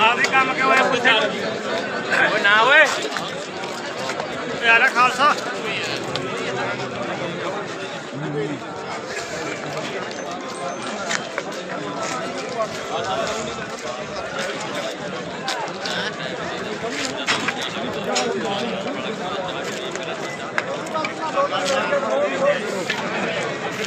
ਆਦੇ ਕੰਮ ਕਿਉਂ ਹੋਇਆ ਪੁੱਛੇ ਓਏ ਨਾ ਓਏ ਯਾਰਾ ਖਾਲਸਾ ਆ ਦਿੱਲੀ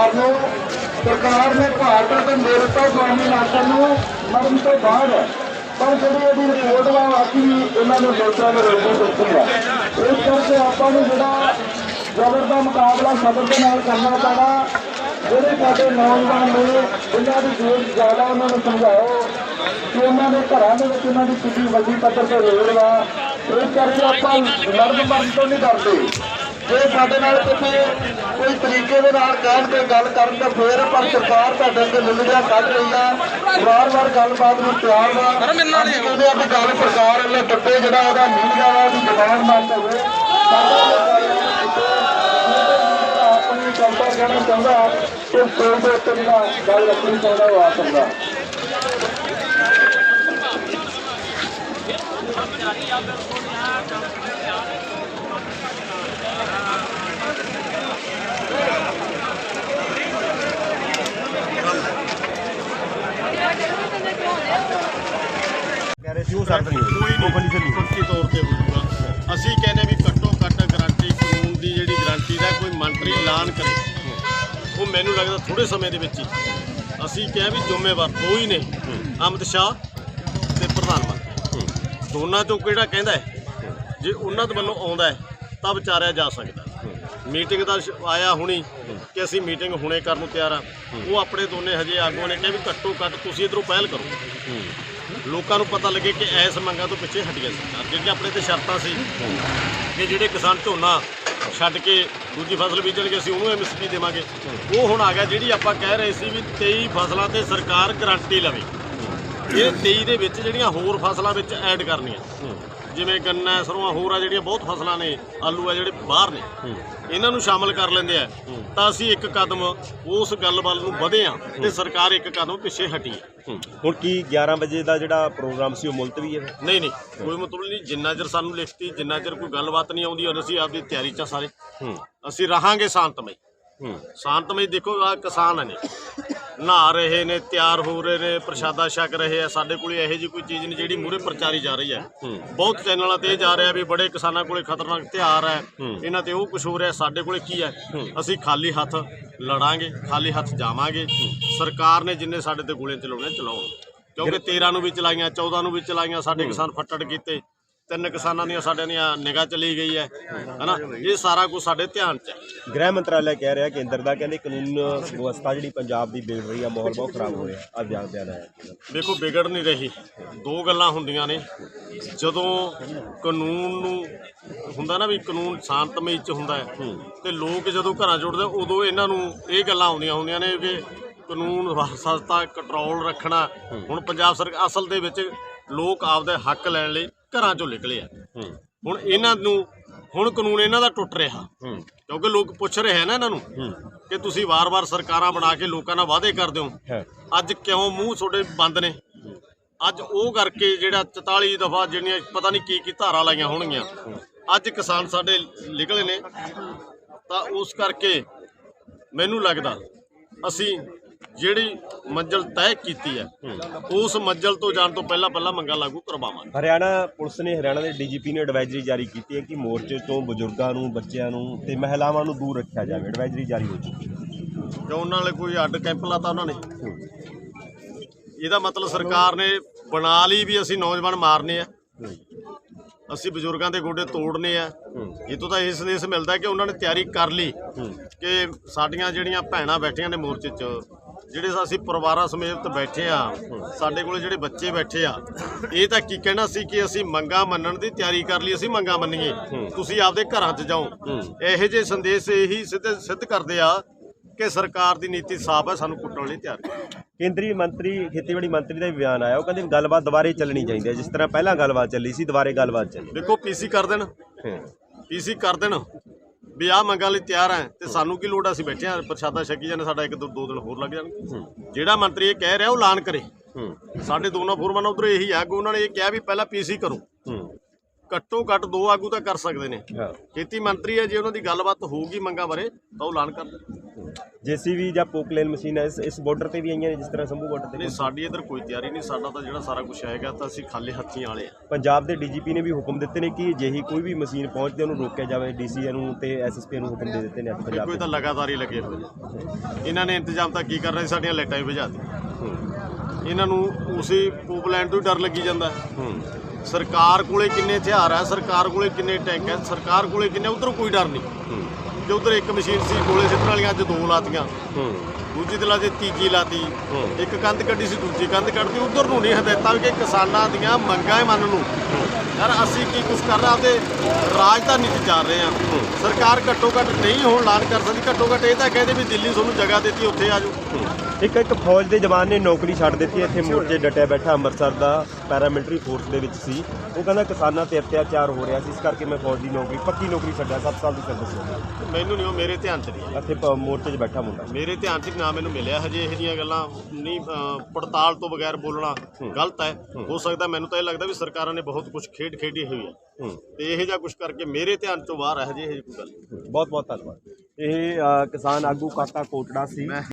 ਸਰਕਾਰ ਨੂੰ, ਸਰਕਾਰ ਨੇ ਭਾਰਤ ਅਤੇ ਅਮਰੀਕਾ ਡੋਮੀਨੇਸ਼ਨ ਨੂੰ ਮਰਨ ਤੋਂ ਬਾਅਦ ਪਰ ਜਿਹੜੀ ਇਹਦੀ ਰਿਪੋਰਟ ਵਾ ਬਾਕੀ ਇਹਨਾਂ ਨੂੰ ਲੋਕਾਂ ਨੂੰ ਰੋਕਣ ਦਿੱਤੀ ਹੈ ਇਸ ਕਰਕੇ ਆਪਾਂ ਨੂੰ ਜਿਹੜਾ ਜ਼ਬਰ ਦਾ ਮੁਕਾਬਲਾ ਸਬਰ ਦੇ ਨਾਲ ਕਰਨਾ ਪੈਣਾ, ਜਿਹੜੇ ਸਾਡੇ ਨੌਜਵਾਨ ਨੇ ਇਹਨਾਂ ਦੀ ਜੋਰ ਜ਼ਿਆਦਾ ਉਹਨਾਂ ਨੂੰ ਸਮਝਾਓ ਕਿ ਉਹਨਾਂ ਦੇ ਘਰਾਂ ਦੇ ਵਿੱਚ ਉਹਨਾਂ ਦੀ ਕਿੰਨੀ ਵੱਡੀ ਪੱਧਰ ਤੇ ਰੋਲ ਵਾ। ਇਸ ਕਰਕੇ ਆਪਾਂ ਲੜਨ ਮਰਨ ਤੋਂ ਨਹੀਂ ਡਰਦੇ। ਜੇ ਸਾਡੇ ਨਾਲ ਕਿਸੇ ਕੋਈ ਤਰੀਕੇ ਦੇ ਨਾਲ ਕਹਿਣ ਤੇ ਗੱਲ ਕਰਨ ਤਾਂ ਫੇਰ ਪਰ ਸਰਕਾਰ ਤੁਹਾਡੇ ਅੱਗੇ ਨਿੰਦਿਆ ਕੱਢ ਰਹੀ ਆ। ਵਾਰ-ਵਾਰ ਗੱਲਬਾਤ ਨੂੰ ਤਿਆਰ ਹੀ ਕਹਿੰਦੇ ਆ ਵੀ ਗੱਲ ਸਰਕਾਰ ਵੱਲੋਂ ਟੱਪੇ ਜਿਹੜਾ ਉਹਦਾ ਮੀਡੀਆ ਵਾ ਉਹਦੀ ਜ਼ਬਾਨ ਬੰਦ ਹੋਵੇ ਆਪਣੀ ਚੌਂਕਾ ਕਹਿਣਾ ਚਾਹੁੰਦਾ ਕਿ ਕੋਈ ਦੇ ਉੱਤੇ ਜਿਹੜਾ ਗੱਲ ਰੱਖਣੀ ਚਾਹੁੰਦਾ ਉਹ ਆ ਸਕਦਾ। ਨਹੀਂ। ਹੋਈ ਉਹ ਕੰਡੀਸ਼ਨ ਨਹੀਂ ਤੌਰ ਤੇ ਹੋਊਗਾ। ਅਸੀਂ ਕਹਿੰਦੇ ਵੀ ਘੱਟੋ ਘੱਟ ਗਾਰੰਟੀ ਕਾਨੂੰਨ ਦੀ ਜਿਹੜੀ ਗਾਰੰਟੀ ਦਾ ਕੋਈ ਮੰਤਰੀ ਐਲਾਨ ਕਰੇ। ਉਹ ਮੈਨੂੰ ਲੱਗਦਾ ਥੋੜੇ ਸਮੇਂ ਦੇ ਵਿੱਚ ਹੀ। ਅਸੀਂ ਕਿਹਾ ਵੀ ਜ਼ਿੰਮੇਵਾਰ ਦੋ ਹੀ ਨੇ ਅਮਿਤ ਸ਼ਾਹ ਤੇ ਪ੍ਰਧਾਨ ਮੰਤਰੀ। ਦੋਨਾਂ ਚੋਂ ਕਿਹੜਾ ਕਹਿੰਦਾ ਹੈ? ਜੇ ਉਹਨਾਂ ਦੇ ਵੱਲੋਂ ਆਉਂਦਾ ਹੈ ਤਾਂ ਵਿਚਾਰਿਆ ਜਾ ਸਕਦਾ ਮੀਟਿੰਗ ਦਾ ਆਇਆ ਹੁਣੀ ਕਿ ਅਸੀਂ ਮੀਟਿੰਗ ਹੁਣੇ ਕਰਨ ਨੂੰ ਤਿਆਰ ਆ ਉਹ ਆਪਣੇ ਦੋਨੇ ਹਜੇ ਆਗੂਆਂ ਨੇ ਕਿਹਾ ਵੀ ਘੱਟੋ ਘੱਟ ਤੁਸੀਂ ਇਧਰੋਂ ਪਹਿਲ ਕਰੋ। ਲੋਕਾਂ ਨੂੰ ਪਤਾ ਲੱਗੇ ਕਿ ਐਸ ਮੰਗਾਂ ਤੋਂ ਪਿੱਛੇ ਹਟ ਗਿਆ ਸਰਕਾਰ। ਜਿਹੜੀਆਂ ਆਪਣੇ ਤੇ ਸ਼ਰਤਾਂ ਸੀ ਕਿ ਜਿਹੜੇ ਕਿਸਾਨ ਝੋਨਾ ਛੱਡ ਕੇ ਦੂਜੀ ਫਸਲ ਬੀਜਣਗੇ ਅਸੀਂ ਉਹਨੂੰ ਐਮਐਸਪੀ ਦੇਵਾਂਗੇ। ਉਹ ਹੁਣ ਆ ਗਿਆ ਜਿਹੜੀ ਆਪਾਂ ਕਹਿ ਰਹੇ ਸੀ ਵੀ 23 ਫਸਲਾਂ ਤੇ ਸਰਕਾਰ ਗਰੰਟੀ ਲਵੇ। ਇਹ 23 ਦੇ ਵਿੱਚ ਜਿਹੜੀਆਂ ਹੋਰ ਫਸਲਾਂ ਵਿੱਚ ਐਡ ਕਰਨੀਆਂ। ਜਿਵੇਂ ਗੰਨਾ ਹੈ, ਸਰੋਂ ਹੋਰ ਆ ਜਿਹੜੀਆਂ ਬਹੁਤ ਫਸਲਾਂ ਨੇ ਆਲੂ ਆ ਜਿਹੜੇ ਬਾਹਰ ਨੇ। ਇਹਨਾਂ ਨੂੰ ਸ਼ਾਮਲ ਕਰ ਲੈਂਦੇ ਆ। ਤਾਂ ਅਸੀਂ ਇੱਕ ਕਦਮ ਉਸ ਗੱਲ ਵੱਲ ਨੂੰ ਵਧੇ ਆ ਤੇ ਸਰਕਾਰ ਇੱਕ ਕਦਮ ਪਿੱਛੇ ਹਟੀ ਹੈ। ਹੁਣ ਕੀ 11 ਵਜੇ ਦਾ ਜਿਹੜਾ ਪ੍ਰੋਗਰਾਮ ਸੀ ਉਹ ਮੁਲਤਵੀ ਹੈ? ਨਹੀਂ ਨਹੀਂ ਕੋਈ ਮਤਲਬ ਨਹੀਂ। ਜਿੰਨਾ ਚਿਰ ਸਾਨੂੰ ਲਿਖਤੀ ਜਿੰਨਾ ਚਿਰ ਕੋਈ ਗੱਲਬਾਤ ਨਹੀਂ ਆਉਂਦੀ ਅਸੀਂ ਆਪਦੀ ਤਿਆਰੀ 'ਚ ਸਾਰੇ। ਅਸੀਂ ਰਹਾਂਗੇ ਸ਼ਾਂਤਮਈ। ਹੂੰ। ਸ਼ਾਂਤਮਈ ਦੇਖੋ ਆ ਕਿਸਾਨ ਨੇ ਨਹਾ ਰਹੇ ਨੇ ਤਿਆਰ ਹੋ ਰਹੇ ਨੇ ਪ੍ਰਸ਼ਾਦਾ ਛਕ ਰਹੇ ਆ। ਸਾਡੇ ਕੋਲੇ ਇਹੋ ਜੀ ਕੋਈ ਚੀਜ਼ ਨਹੀਂ ਜਿਹੜੀ ਮੂਰੇ ਪ੍ਰਚਾਰੀ ਜਾ ਰਹੀ ਹੈ। ਬਹੁਤ ਚੈਨਲਾਂ ਤੇ ਇਹ ਜਾ ਰਿਹਾ ਵੀ ਬੜੇ ਕਿਸਾਨਾਂ ਕੋਲੇ ਖਤਰਨਾਕ ਤਿਉਹਾਰ ਹੈ। ਇਹਨਾਂ ਤੇ ਉਹ ਕੁਝ ਹੋ ਰਿਹਾ ਸਾਡੇ ਕੋਲੇ ਕੀ ਹੈ? ਅਸੀਂ ਖਾਲੀ ਹੱਥ ਲੜਾਂਗੇ ਖਾਲੀ ਹੱਥ ਜਾਵਾਂਗੇ। ਸਰਕਾਰ ਨੇ ਜਿੰਨੇ ਸਾਡੇ ਤੇ ਗੋਲੀਆਂ ਚਲਾਉਣੀਆਂ ਚਲਾਉਣ ਕਿਉਂਕਿ 13 ਨੂੰ ਵੀ ਚਲਾਈਆਂ 14 ਨੂੰ ਵੀ ਚਲਾਈਆਂ ਸਾਡੇ ਕਿਸਾਨ ਫੱਟੜ ਕੀਤੇ। ਤਿੰਨ ਕਿਸਾਨਾਂ ਦੀਆਂ ਸਾਡੇ ਦੀਆਂ ਨਿਗਾਹ ਚਲੀ ਗਈ ਹੈ ਹਨਾ? ਇਹ ਸਾਰਾ ਕੁਝ ਸਾਡੇ ਧਿਆਨ 'ਚ ਹੈ। ਗ੍ਰਹਿ ਮੰਤਰਾਲਾ ਕਹਿ ਰਿਹਾ ਕੇਂਦਰ ਦਾ ਕਹਿੰਦੇ ਕਾਨੂੰਨ ਵਿਵਸਥਾ ਜਿਹੜੀ ਪੰਜਾਬ ਦੀ ਵਿਗੜ ਰਹੀ ਆ ਮਾਹੌਲ ਬਹੁਤ ਖਰਾਬ ਹੋ ਰਿਹਾ ਆ ਬਿਆਨ ਬਿਆਨ ਆਇਆ। ਇਹਨਾਂ ਦਾ। ਵੇਖੋ ਵਿਗੜ ਨਹੀਂ ਰਹੀ। ਦੋ ਗੱਲਾਂ ਹੁੰਦੀਆਂ ਨੇ। ਜਦੋਂ ਕਾਨੂੰਨ ਨੂੰ ਹੁੰਦਾ ਨਾ ਵੀ ਕਾਨੂੰਨ ਸ਼ਾਂਤਮਈ ਚ ਹੁੰਦਾ ਹੈ ਤੇ ਲੋਕ ਜਦੋਂ ਘਰਾਂ ਜੁੜਦੇ ਉਦੋਂ ਇਹਨਾਂ ਨੂੰ ਇਹ ਗੱਲਾਂ ਆਉਂਦੀਆਂ ਹੁੰਦੀਆਂ ਨੇ ਕਿ ਕਾਨੂੰਨ ਸਸਤਾ ਕੰਟਰੋਲ ਰੱਖਣਾ। ਹੁਣ ਪੰਜਾਬ ਸਰਕਾਰ ਅਸਲ ਦੇ ਵਿੱਚ ਲੋਕ ਆਪਦੇ ਹੱਕ ਲੈਣ ਲਈ ਘਰਾਂ ਚੋਂ ਨਿਕਲੇ ਆ। ਹੁਣ ਇਹਨਾਂ ਨੂੰ ਹੁਣ ਕਾਨੂੰਨ ਇਹਨਾਂ ਦਾ ਟੁੱਟ ਰਿਹਾ। ਕਿਉਂਕਿ ਲੋਕ ਪੁੱਛ ਰਹੇ ਆ ਨਾ ਇਹਨਾਂ ਨੂੰ ਕਿ ਤੁਸੀਂ ਵਾਰ-ਵਾਰ ਸਰਕਾਰਾਂ ਬਣਾ ਕੇ ਲੋਕਾਂ ਨਾਲ ਵਾਅਦੇ ਕਰਦੇ ਹੋ। ਹੈ। ਅੱਜ ਕਿਉਂ ਮੂੰਹ ਤੁਹਾਡੇ ਬੰਦ ਨੇ? ਅੱਜ ਉਹ ਕਰਕੇ ਜਿਹੜਾ 44 ਦਫਾ ਜਿਹੜੀਆਂ ਪਤਾ ਨਹੀਂ ਕੀ ਕੀ ਧਾਰਾ ਲਾਈਆਂ ਹੋਣਗੀਆਂ ਅੱਜ ਕਿਸਾਨ ਸਾਡੇ ਨਿਕਲੇ ਨੇ। ਤਾਂ ਉਸ ਕਰਕੇ ਮੈਨੂੰ ਲੱਗਦਾ ਅਸੀਂ ਜਿਹੜੀ ਮੰਜ਼ਲ ਤੈਅ ਕੀਤੀ ਹੈ ਉਸ ਮੰਜ਼ਲ ਤੋਂ ਜਾਣ ਤੋਂ ਪਹਿਲਾਂ ਪਹਿਲਾਂ ਮੰਗਾਂ ਲਾਗੂ ਕਰਵਾਵਾਂਗੇ। ਹਰਿਆਣਾ ਪੁਲਿਸ ਨੇ ਹਰਿਆਣਾ ਦੇ ਡੀਜੀਪੀ ਨੇ ਐਡਵਾਈਜ਼ਰੀ ਜਾਰੀ ਕੀਤੀ ਹੈ ਕਿ ਮੋਰਚੇ ਤੋਂ ਬਜ਼ੁਰਗਾਂ ਨੂੰ ਬੱਚਿਆਂ ਨੂੰ ਤੇ ਮਹਿਲਾਵਾਂ ਨੂੰ ਦੂਰ ਰੱਖਿਆ ਜਾਵੇ। ਐਡਵਾਈਜ਼ਰੀ ਜਾਰੀ ਹੋ ਚੁੱਕੀ ਹੈ। ਕਿ ਉਹਨਾਂ ਵਾਲੇ ਕੋਈ ਅੱਡ ਕੈਂਪ ਲਾਤਾ ਉਹਨਾਂ ਨੇ? ਇਹਦਾ ਮਤਲਬ ਸਰਕਾਰ ਨੇ ਬਣਾ ਲਈ ਵੀ ਅਸੀਂ ਨੌਜਵਾਨ ਮਾਰਨੇ ਆ। ਅਸੀਂ ਬਜ਼ੁਰਗਾਂ ਦੇ ਗੋਡੇ ਤੋੜਨੇ ਆ। ਇਹ ਤੋਂ ਤਾਂ ਇਹ ਸੰਦੇਸ਼ ਮਿਲਦਾ ਕਿ ਉਹਨਾਂ ਨੇ ਤਿਆਰੀ ਕਰ ਲਈ ਕਿ ਸਾਡੀਆਂ ਜਿਹੜੀਆਂ ਭੈਣਾਂ ਬੈਠੀਆਂ ਨੇ ਮੋਰਚੇ 'ਚ ਜਿਹੜੇ ਅਸੀਂ ਪਰਿਵਾਰਾਂ ਸਮੇਤ ਬੈਠੇ ਆ ਸਾਡੇ ਕੋਲੇ ਜਿਹੜੇ ਬੱਚੇ ਬੈਠੇ ਆ ਇਹ ਤਾਂ ਕੀ ਕਹਿਣਾ ਸੀ ਕਿ ਅਸੀਂ ਮੰਗਾ ਮੰਨਣ ਦੀ ਤਿਆਰੀ ਕਰ ਲਈ ਅਸੀਂ ਮੰਗਾ ਮੰਨੀਏ। ਤੁਸੀਂ ਆਪਦੇ ਘਰਾਂ 'ਚ ਜਾਓ। ਇਹੋ ਜਿਹੇ ਸੰਦੇਸ਼ ਇਹੀ ਸਿੱਧ ਸਿੱਧ ਕਰਦੇ ਆ ਕਿ ਸਰਕਾਰ ਦੀ ਨੀਤੀ ਸਾਫ਼ ਹੈ ਸਾਨੂੰ ਕੁੱਟਣ ਲਈ ਤਿਆਰ ਹੈ। ਕੇਂਦਰੀ ਮੰਤਰੀ ਖੇਤੀਬਾੜੀ ਮੰਤਰੀ ਦਾ ਵੀ ਬਿਆਨ ਆਇਆ ਉਹ ਕਹਿੰਦੇ ਗੱਲਬਾਤ ਦੁਬਾਰੇ ਚੱਲਣੀ ਚਾਹੀਦੀ ਹੈ ਜਿਸ ਤਰ੍ਹਾਂ ਪਹਿਲਾਂ ਗੱਲਬਾਤ ਚੱਲੀ ਸੀ ਦੁਬਾਰੇ ਗੱਲਬਾਤ ਚੱਲੇ। ਦੇਖੋ ਪੀਸੀ ਕਰ ਦੇਣ। ਪੀਸੀ ਕਰ ਦੇਣ। ਵੀ ਆਹ ਮੰਗਾਂ ਲਈ ਤਿਆਰ ਹੈ ਤੇ ਸਾਨੂੰ ਕੀ ਲੋੜ ਆ, ਅਸੀਂ ਬੈਠੇ ਆ ਪ੍ਰਸ਼ਾਦਾ ਛਕੀ ਜਾਂਦੇ ਸਾਡਾ ਇੱਕ ਦੋ ਦੋ ਦਿਨ ਹੋਰ ਲੱਗ ਜਾਣਗੇ। ਜਿਹੜਾ ਮੰਤਰੀ ਇਹ ਕਹਿ ਰਿਹਾ ਉਹ ਐਲਾਨ ਕਰੇ। ਸਾਡੇ ਦੋਨੋਂ ਫੋਰਮਾਂ ਉਧਰ ਇਹੀ ਆ ਕਿ ਉਹਨਾਂ ਨੇ ਇਹ ਕਿਹਾ ਵੀ ਪਹਿਲਾਂ ਪੀਸੀ ਕਰੋ। ਘੱਟੋ ਘੱਟ ਦੋ ਆਗੂ ਤਾਂ ਕਰ ਸਕਦੇ ਨੇ। ਹਾਂ। ਖੇਤੀ ਮੰਤਰੀ ਹੈ ਜੇ ਉਹਨਾਂ ਦੀ ਗੱਲਬਾਤ ਹੋਊਗੀ ਮੰਗਾਂ ਬਾਰੇ ਤਾਂ ਉਹ ਐਲਾਨ ਕਰ ਦੇਣ ਜੇਸੀਬੀ ਜਾਂ ਪੋਕਲੇਨ ਮਸ਼ੀਨ ਇਸ ਇਸ ਬਾਰਡਰ ਤੇ ਵੀ ਆਈਆਂ ਨੇ ਜਿਸ ਤਰ੍ਹਾਂ ਸੰਭੂ ਬਾਰਡਰ ਤੇ ਨਹੀਂ ਸਾਡੀ ਇਧਰ ਕੋਈ ਤਿਆਰੀ ਨਹੀਂ ਸਾਡਾ ਤਾਂ ਜਿਹੜਾ ਸਾਰਾ ਕੁਝ ਆਏਗਾ ਤਾਂ ਅਸੀਂ ਖਾਲੀ ਹੱਥੀਂ ਵਾਲੇ ਆ। ਪੰਜਾਬ ਦੇ ਡੀਜੀਪੀ ਨੇ ਵੀ ਹੁਕਮ ਦਿੱਤੇ ਨੇ ਕਿ ਜਿਹੀ ਕੋਈ ਵੀ ਮਸ਼ੀਨ ਪਹੁੰਚਦੇ ਉਹਨੂੰ ਰੋਕਿਆ ਜਾਵੇ ਡੀਸੀ ਨੂੰ ਤੇ ਐਸਐਸਪੀ ਨੂੰ ਹੁਕਮ ਦੇ ਦਿੱਤੇ ਨੇ ਅੱਜ ਪੰਜਾਬ ਕੋਈ ਦੇ ਤਾਂ ਲਗਾਤਾਰ ਹੀ ਲੱਗੇ ਹੋਏ ਨੇ। ਇਹਨਾਂ ਨੇ ਇੰਤਜ਼ਾਮ ਤਾਂ ਕੀ ਕਰ ਰਹੇ ਸਾਡੀਆਂ ਲਾਈਟਾਂ ਹੀ ਬੁਝਾ ਦਿੱਤੀਆਂ। ਇਹਨਾਂ ਨੂੰ ਉਸੇ ਪੋਪਲੈਂਡ ਤੋਂ ਹੀ ਡਰ ਲੱਗੀ ਜਾਂਦਾ ਹੈ। ਹੂੰ। ਸਰਕਾਰ ਕੋਲੇ ਕਿੰਨੇ ਹਥਿਆਰ ਹੈ ਸਰਕਾਰ ਕੋਲੇ ਕਿੰਨੇ ਟੈਂਕ ਹੈ ਸਰਕਾਰ ਕੋਲੇ ਕਿੰਨੇ ਉਧਰ ਕੋਈ ਡਰ ਨਹੀਂ। ਜੇ ਉਧਰ ਇੱਕ ਮਸ਼ੀਨ ਸੀ ਗੋਲੇ ਸਿੱਟਣ ਵਾਲੀਆਂ ਅੱਜ ਦੋ ਲਾਤੀਆਂ। ਹੂੰ। ਦੂਜੀ ਦਿਲਾ ਦੇ ਤੀਜੀ ਲਾਤੀ। ਇੱਕ ਕੰਧ ਕੱਢੀ ਸੀ ਦੂਜੀ ਕੰਧ ਕੱਢਦੀ ਉਧਰ ਨੂੰ ਨਹੀਂ ਹਦਾਇਤਾਂ ਕਿ ਕਿਸਾਨਾਂ ਦੀਆਂ ਮੰਗਾਂ ਹੈ ਮੰਨ ਨੂੰ ਯਾਰ ਅਸੀਂ ਕੀ ਕੁਝ ਕਰ ਰਹੇ ਤੇ ਰਾਜਧਾਨੀ 'ਚ ਜਾ ਰਹੇ ਆ ਸਰਕਾਰ ਘੱਟੋ ਘੱਟ ਨਹੀਂ ਹੁਣ ਐਲਾਨ ਕਰ ਸਕਦੀ। ਘੱਟੋ ਘੱਟ ਇਹ ਤਾਂ ਕਹਦੇ ਵੀ ਦਿੱਲੀ ਤੁਹਾਨੂੰ ਜਗ੍ਹਾ ਦਿੱਤੀ ਉੱਥੇ ਆ ਜਾਓ। ਇੱਕ ਇੱਕ ਫੌਜ ਦੇ ਜਵਾਨ ਨੇ ਨੌਕਰੀ ਛੱਡ ਦਿੱਤੀ ਇੱਥੇ ਮੋਰਚੇ ਡਟਿਆ ਬੈਠਾ। ਅੰਮ੍ਰਿਤਸਰ ਦਾ ਪੈਰਾਮਿਲਟਰੀ ਫੋਰਸ ਦੇ ਵਿੱਚ ਸੀ। ਉਹ ਕਹਿੰਦਾ ਕਿਸਾਨਾਂ ਤੇ ਅਤਿਆਚਾਰ ਹੋ ਰਿਹਾ ਸੀ। ਇਸ ਕਰਕੇ ਮੈਂ ਫੌਜ ਦੀ ਨੌਕਰੀ ਪੱਕੀ ਨੌਕਰੀ ਛੱਡਿਆ। 7 ਸਾਲ ਦੀ ਸਰਵਿਸ ਹੋ ਗਈ। ਮੈਨੂੰ ਨਹੀਂ ਉਹ ਮੇਰੇ ਧਿਆਨ 'ਚ ਨਹੀਂ ਇੱਥੇ ਪ- ਮੋਰਚੇ 'ਚ ਬੈਠਾ ਮੁੰਡਾ। ਮੇਰੇ ਧਿਆਨ 'ਚ ਨਾ ਮੈਨੂੰ ਮਿਲਿਆ ਹਜੇ ਇਹੋ ਜਿਹੀਆਂ ਗੱਲਾਂ। ਨਹੀਂ ਅ, ਪੜਤਾਲ ਤੋਂ ਬਗੈਰ ਬੋਲਣਾ ਗਲਤ ਹੈ। ਹੋ। ਸਕਦਾ ਮੈਨੂੰ ਤਾਂ ਇਹ ਲੱਗਦਾ ਵੀ ਸਰਕਾਰਾਂ ਨੇ ਬਹੁਤ ਕੁਝ ਖੇਡ ਖੇਡੀ ਹੋਈ ਹੈ। ਹੂੰ। ਤੇ ਇਹੋ ਜਿਹਾ ਕੁਝ ਕਰਕੇ ਮੇਰੇ ਧਿਆਨ ਤੋਂ ਬਾਹਰ ਹੈ ਹਜੇ ਇਹ ਕੋਈ ਗੱਲ ਨਹੀਂ। ਬਹੁਤ ਬਹੁਤ ਧੰਨਵਾਦ। ਇਹ ਅ, ਕਿਸਾਨ ਆਗੂ ਕਾਕਾ ਕੋਟੜਾ ਸੀ।